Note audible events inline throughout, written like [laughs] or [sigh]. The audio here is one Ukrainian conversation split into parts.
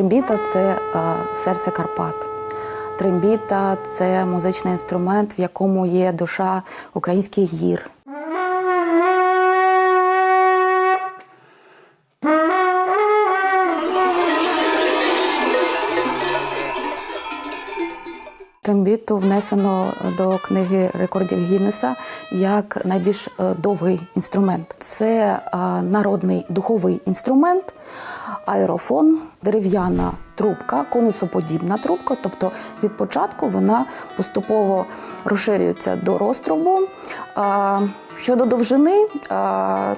Трембіта це е, серце Карпат. Трембіта це музичний інструмент, в якому є душа українських гір. Трембіту внесено до книги рекордів Гіннеса як найбільш е, довгий інструмент. Це е, народний духовий інструмент, аерофон, дерев'яна трубка, конусоподібна трубка. Тобто від початку вона поступово розширюється до розтрубу. Щодо довжини,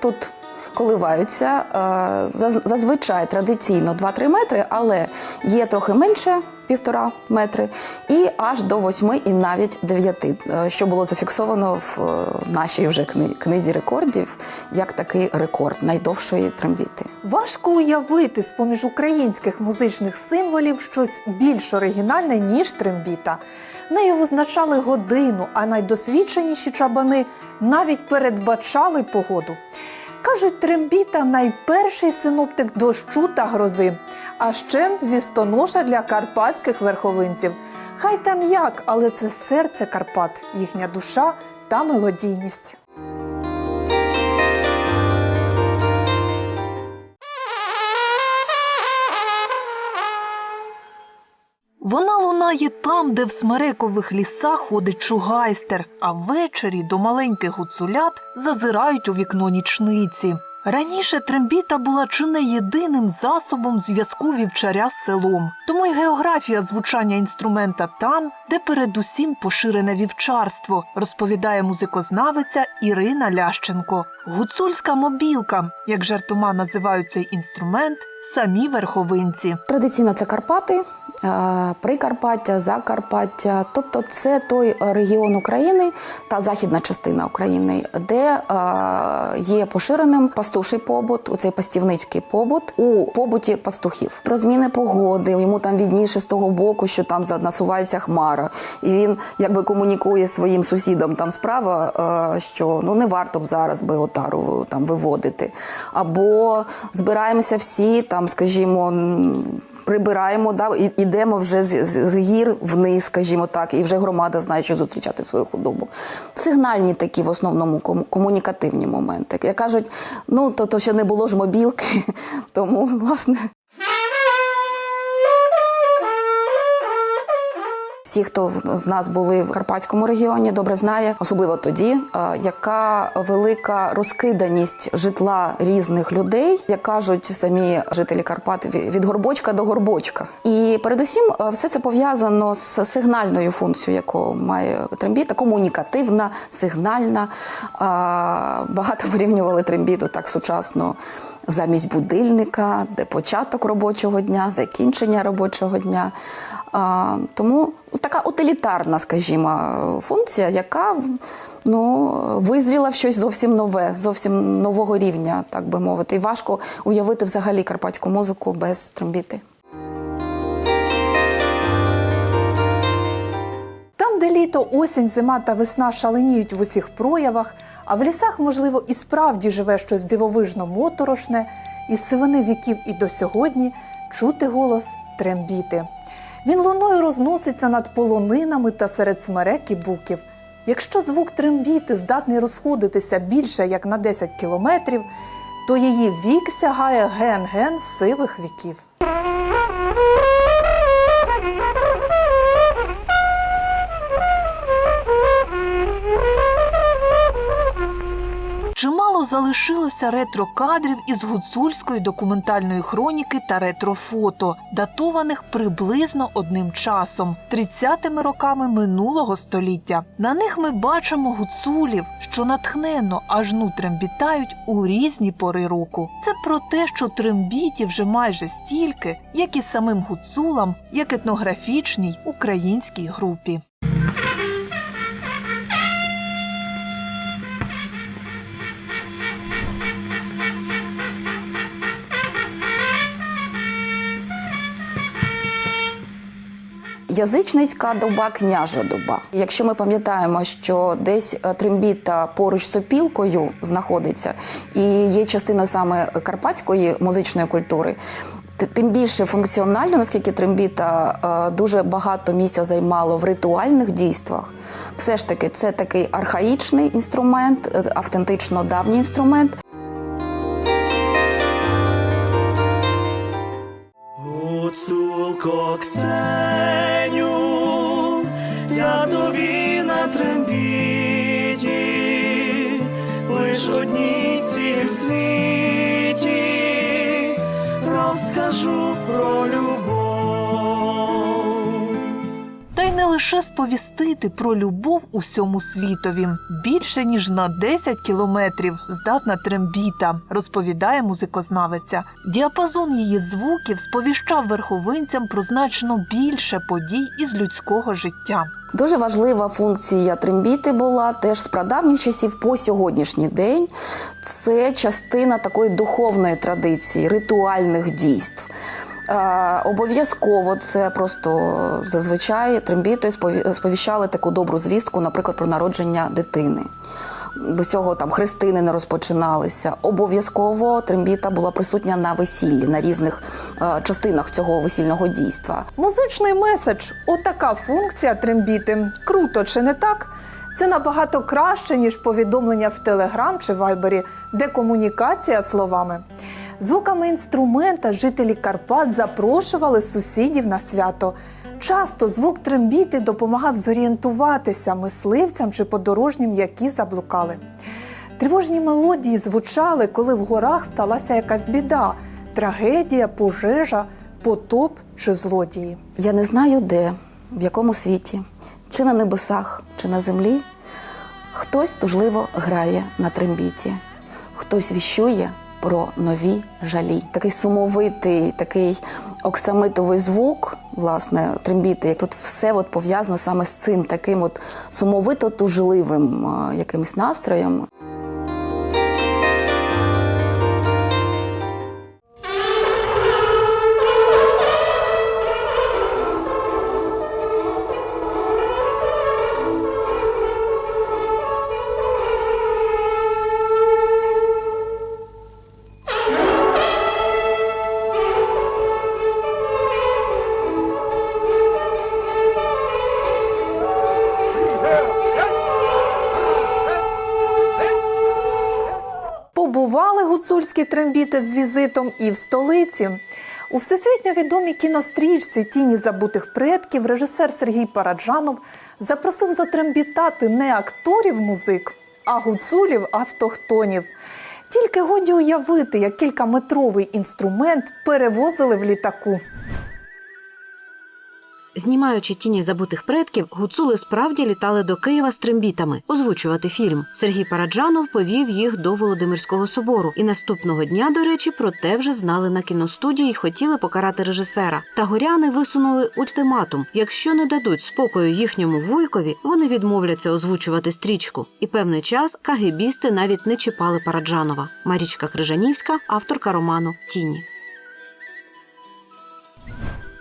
тут коливаються е, зазвичай традиційно 2-3 метри, але є трохи менше півтора метри, і аж до 8 і навіть 9, е, що було зафіксовано в е, нашій вже кни- книзі рекордів як такий рекорд найдовшої трембіти. Важко уявити з поміж українських музичних символів щось більш оригінальне, ніж трембіта. Нею визначали годину, а найдосвідченіші чабани навіть передбачали погоду. Кажуть, трембіта найперший синоптик дощу та грози, а ще вістоноша для карпатських верховинців. Хай там як, але це серце Карпат, їхня душа та мелодійність. Лунає там, де в смерекових лісах ходить чугайстер, а ввечері до маленьких гуцулят зазирають у вікно нічниці. Раніше трембіта була чи не єдиним засобом зв'язку вівчаря з селом, тому й географія звучання інструмента там, де передусім поширене вівчарство, розповідає музикознавиця Ірина Лященко. Гуцульська мобілка, як жартома називають цей інструмент, самі верховинці. Традиційно це Карпати, Прикарпаття, Закарпаття. Тобто це той регіон України та західна частина України, де є поширеним пастуший побут, оцей пастівницький побут у побуті пастухів. Про зміни погоди йому там відніше з того боку, що там насувається хмара, і він якби комунікує своїм сусідом там справа, що ну не варто б зараз би отару там виводити. Або збираємося всі там, скажімо. Прибираємо, да, і йдемо вже з, з, з гір вниз, скажімо так, і вже громада знає, що зустрічати свою худобу. Сигнальні такі в основному кому- комунікативні моменти. Як кажуть, ну то, то ще не було ж мобілки, [laughs] тому власне. Всі, хто з нас були в Карпатському регіоні, добре знає, особливо тоді, е, яка велика розкиданість житла різних людей, як кажуть самі жителі Карпат, від горбочка до горбочка. І передусім, е, все це пов'язано з сигнальною функцією, яку має трембіта, комунікативна, сигнальна. Багато порівнювали трембіту так сучасно замість будильника, де початок робочого дня, закінчення робочого дня. Тому така утилітарна, скажімо, функція, яка ну, визріла в щось зовсім нове, зовсім нового рівня, так би мовити. І важко уявити взагалі карпатську музику без трембіти. Там, де літо, осінь, зима та весна шаленіють в усіх проявах, а в лісах, можливо, і справді живе щось дивовижно моторошне, із сивини віків і до сьогодні чути голос трембіти. Він луною розноситься над полонинами та серед смерек і буків. Якщо звук трембіти здатний розходитися більше як на 10 кілометрів, то її вік сягає ген-ген сивих віків. Чимало залишилося ретро-кадрів із гуцульської документальної хроніки та ретро-фото, датованих приблизно одним часом 30-ми роками минулого століття. На них ми бачимо гуцулів, що натхненно аж ну трембітають у різні пори року. Це про те, що трембітів вже майже стільки, як і самим гуцулам, як етнографічній українській групі. Язичницька доба, княжа доба. Якщо ми пам'ятаємо, що десь е, трембіта поруч з сопілкою знаходиться, і є частина саме карпатської музичної культури. Тим більше функціонально, наскільки трембіта е, дуже багато місця займало в ритуальних дійствах. Все ж таки, це такий архаїчний інструмент, е, автентично давній інструмент. Гуцулко розкажу про любов. Не лише сповістити про любов усьому світові. Більше ніж на 10 кілометрів здатна трембіта, розповідає музикознавиця. Діапазон її звуків сповіщав верховинцям про значно більше подій із людського життя. Дуже важлива функція трембіти була теж з прадавніх часів по сьогоднішній день. Це частина такої духовної традиції, ритуальних дійств. Е, обов'язково це просто зазвичай трембітою спові- сповіщали таку добру звістку, наприклад, про народження дитини. Без цього там хрестини не розпочиналися. Обов'язково трембіта була присутня на весіллі, на різних е, частинах цього весільного дійства. Музичний меседж отака функція трембіти. Круто чи не так? Це набагато краще, ніж повідомлення в Телеграм чи Вайбері, де комунікація словами. Звуками інструмента жителі Карпат запрошували сусідів на свято. Часто звук трембіти допомагав зорієнтуватися мисливцям чи подорожнім, які заблукали. Тривожні мелодії звучали, коли в горах сталася якась біда, трагедія, пожежа, потоп чи злодії. Я не знаю де, в якому світі, чи на небесах, чи на землі. Хтось тужливо грає на трембіті, хтось віщує про нові жалі. Такий сумовитий, такий оксамитовий звук, власне, трембіти. Тут все от пов'язано саме з цим таким от сумовито-тужливим е, якимось настроєм. Гуцульські трембіти з візитом і в столиці. У всесвітньо відомій кінострічці Тіні забутих предків режисер Сергій Параджанов запросив затрембітати не акторів музик, а гуцулів автохтонів. Тільки годі уявити, як кількаметровий інструмент перевозили в літаку. Знімаючи тіні забутих предків, гуцули справді літали до Києва з трембітами озвучувати фільм. Сергій Параджанов повів їх до Володимирського собору. І наступного дня, до речі, про те вже знали на кіностудії й хотіли покарати режисера. Та горяни висунули ультиматум: якщо не дадуть спокою їхньому вуйкові, вони відмовляться озвучувати стрічку. І певний час кагебісти навіть не чіпали Параджанова. Марічка Крижанівська, авторка роману Тіні.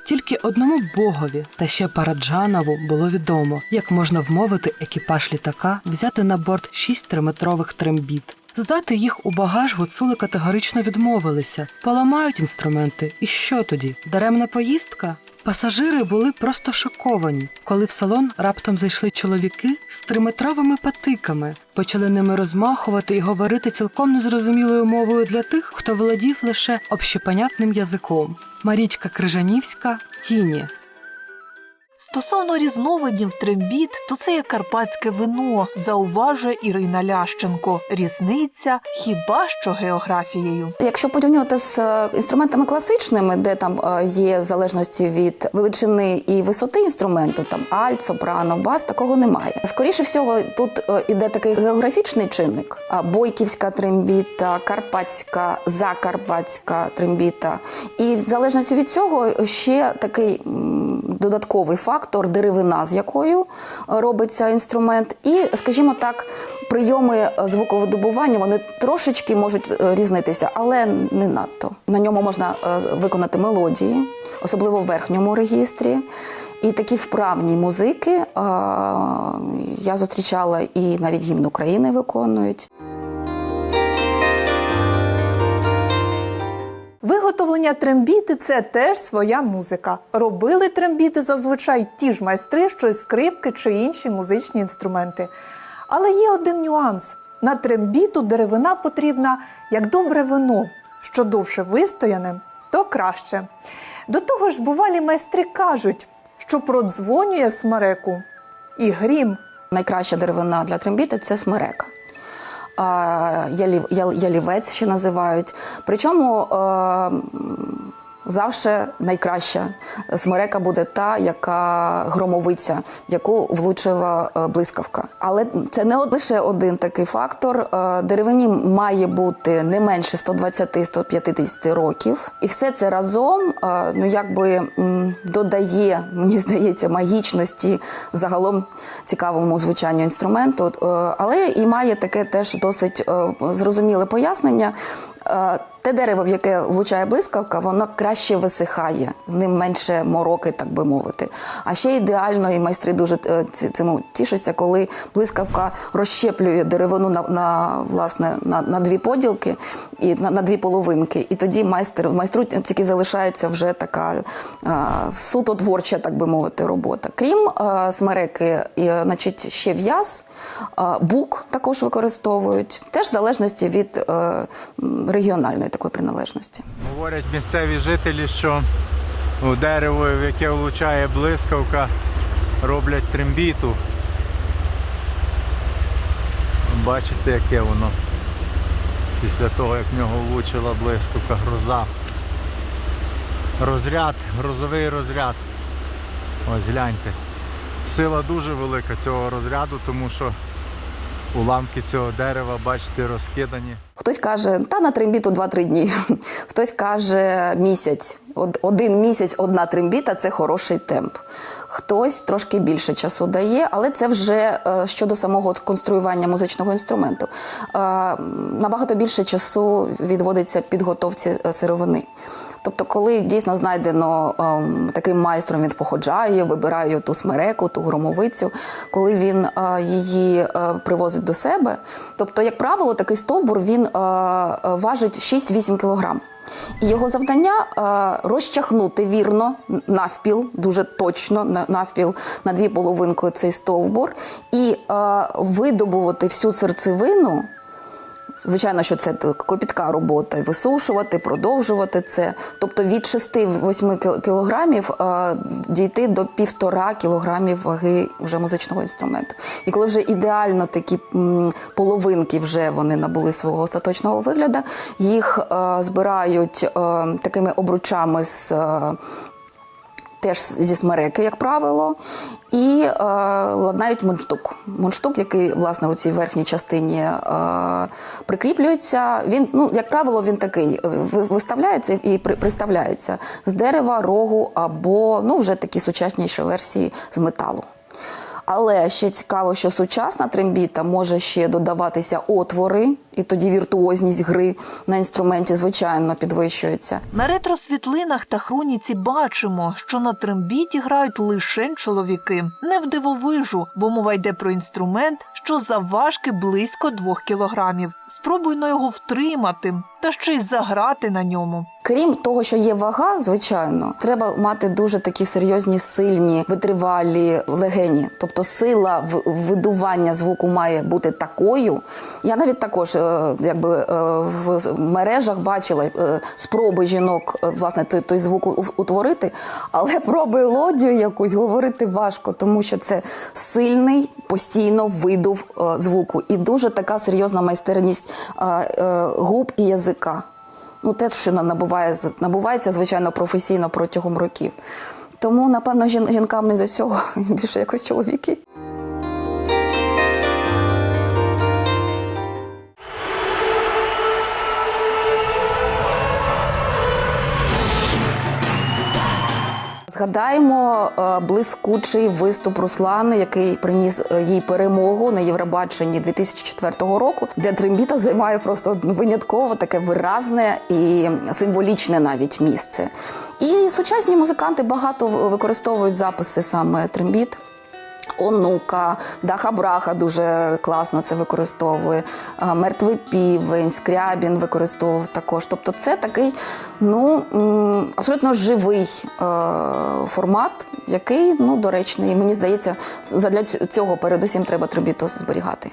Тільки одному богові та ще Параджанову було відомо, як можна вмовити екіпаж літака взяти на борт шість триметрових трембіт. Здати їх у багаж гуцули категорично відмовилися, поламають інструменти. І що тоді? Даремна поїздка? Пасажири були просто шоковані, коли в салон раптом зайшли чоловіки з триметровими патиками, почали ними розмахувати і говорити цілком незрозумілою мовою для тих, хто володів лише общепонятним язиком. Марічка Крижанівська Тіні. Стосовно різновидів трембіт, то це є карпатське вино, зауважує Ірина Лященко. Різниця хіба що географією. Якщо порівнювати з е, інструментами класичними, де там е, є в залежності від величини і висоти інструменту, там альт, сопрано, бас, такого немає. Скоріше всього, тут е, іде такий географічний чинник: бойківська трембіта, карпатська, закарпатська трембіта. І в залежності від цього ще такий додатковий фактор деревина, з якою е, робиться інструмент, і, скажімо так, прийоми е, звуковидобування вони трошечки можуть е, різнитися, але не надто. На ньому можна виконати мелодії, особливо в верхньому регістрі. І такі вправні музики я зустрічала і навіть гімн України виконують. Виготовлення трембіти це теж своя музика. Робили трембіти зазвичай ті ж майстри, що й скрипки чи інші музичні інструменти. Але є один нюанс: на трембіту деревина потрібна як добре вино, що довше вистояне, то краще. До того ж, бувалі майстри кажуть, що продзвонює смереку і грім. Найкраща деревина для трембіти це смерека. Ялівець ще називають. Причому е, завжди найкраща смерека буде та, яка громовиця, яку влучила е, блискавка. Але це не лише один такий фактор. Е, Деревині має бути не менше 120-150 років. І все це разом е, ну, якби, додає, мені здається, магічності загалом цікавому звучанню інструменту, але і має таке теж досить зрозуміле пояснення. Те дерево, в яке влучає блискавка, воно краще висихає, з ним менше мороки, так би мовити. А ще ідеально, і майстри дуже е, цьому тішаться, коли блискавка розщеплює деревину на, на власне на, на дві поділки і на, на дві половинки. І тоді майстер майстру тільки залишається вже така е, суто творча, так би мовити, робота. Крім е, смереки, і, значить, ще в'яз, бук також використовують, теж в залежності від м, регіональної такої приналежності. Говорять місцеві жителі, що у дерево, в яке влучає блискавка, роблять трембіту. Бачите, яке воно після того, як в нього влучила блискавка, гроза. Розряд, грозовий розряд. Ось гляньте. Сила дуже велика цього розряду, тому що уламки цього дерева, бачите, розкидані. Хтось каже, та на трембіту 2-3 дні. [laughs] Хтось каже місяць. Один місяць, одна трембіта це хороший темп. Хтось трошки більше часу дає, але це вже е, щодо самого конструювання музичного інструменту. Е, Набагато більше часу відводиться підготовці е, сировини. Тобто, коли дійсно знайдено ем, таким майстром, він походжає, вибирає ту смереку, ту громовицю, коли він е, її е, привозить до себе. Тобто, як правило, такий стовбур він е, важить 6-8 кілограм. І його завдання е, розчахнути вірно навпіл, дуже точно навпіл на дві половинки цей стовбур, і е, видобувати всю серцевину. Звичайно, що це копітка робота, висушувати, продовжувати це. Тобто від 6-8 кіл- кілограмів дійти до півтора кілограмів ваги вже музичного інструменту. І коли вже ідеально такі половинки вже вони набули свого остаточного вигляду, їх збирають такими обручами з. Теж зі смереки, як правило, і е, ладнають мундштук. Мундштук, який власне у цій верхній частині е, прикріплюється. Він, ну, як правило, він такий е, виставляється і при, приставляється з дерева, рогу або ну, вже такі сучасніші версії з металу. Але ще цікаво, що сучасна трембіта може ще додаватися отвори, і тоді віртуозність гри на інструменті, звичайно, підвищується. На ретросвітлинах та хроніці бачимо, що на трембіті грають лише чоловіки. Не в дивовижу, бо мова йде про інструмент, що заважки близько двох кілограмів. Спробуй на його втримати та ще й заграти на ньому. Крім того, що є вага, звичайно, треба мати дуже такі серйозні, сильні, витривалі легені. Тобто сила видування звуку має бути такою. Я навіть також е, якби е, в мережах бачила е, спроби жінок е, власне той, звук утворити, але про мелодію якусь говорити важко, тому що це сильний постійно видув е, звуку і дуже така серйозна майстерність е, е, губ і язика. Ну, те, що набуває, набувається, звичайно, професійно протягом років. Тому, напевно, жін- жінкам не до цього, [laughs] більше якось чоловіки. Згадаємо е, блискучий виступ Руслани, який приніс е, їй перемогу на Євробаченні 2004 року, де трембіта займає просто винятково таке виразне і символічне навіть місце. І сучасні музиканти багато використовують записи саме трембіт. Онука, даха браха дуже класно це використовує. Мертвий півень, скрябін використовував також. Тобто, це такий ну абсолютно живий е, формат, який ну доречний. Мені здається, для цього передусім треба трембіту зберігати.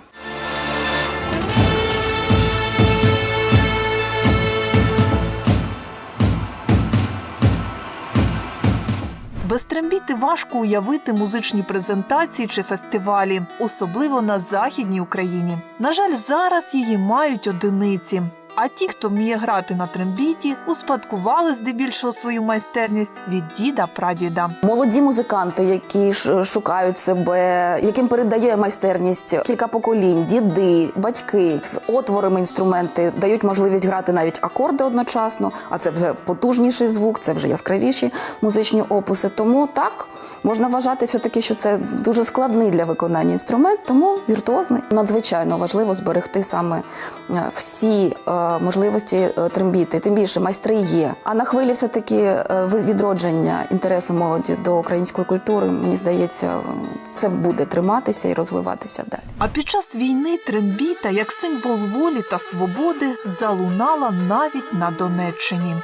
Без трембіти важко уявити музичні презентації чи фестивалі, особливо на західній Україні. На жаль, зараз її мають одиниці. А ті, хто вміє грати на трембіті, успадкували здебільшого свою майстерність від діда прадіда. Молоді музиканти, які шукають себе, яким передає майстерність кілька поколінь, діди, батьки з отворами інструменти дають можливість грати навіть акорди одночасно, а це вже потужніший звук, це вже яскравіші музичні опуси. Тому так можна вважати все таки, що це дуже складний для виконання інструмент, тому віртуозний. Надзвичайно важливо зберегти саме е, всі е, можливості е, трембіти. Тим більше майстри є. А на хвилі все таки відродження інтересу молоді до української культури, мені здається, це буде триматися і розвиватися далі. А під час війни трембіта, як символ волі та свободи, залунала навіть на Донеччині.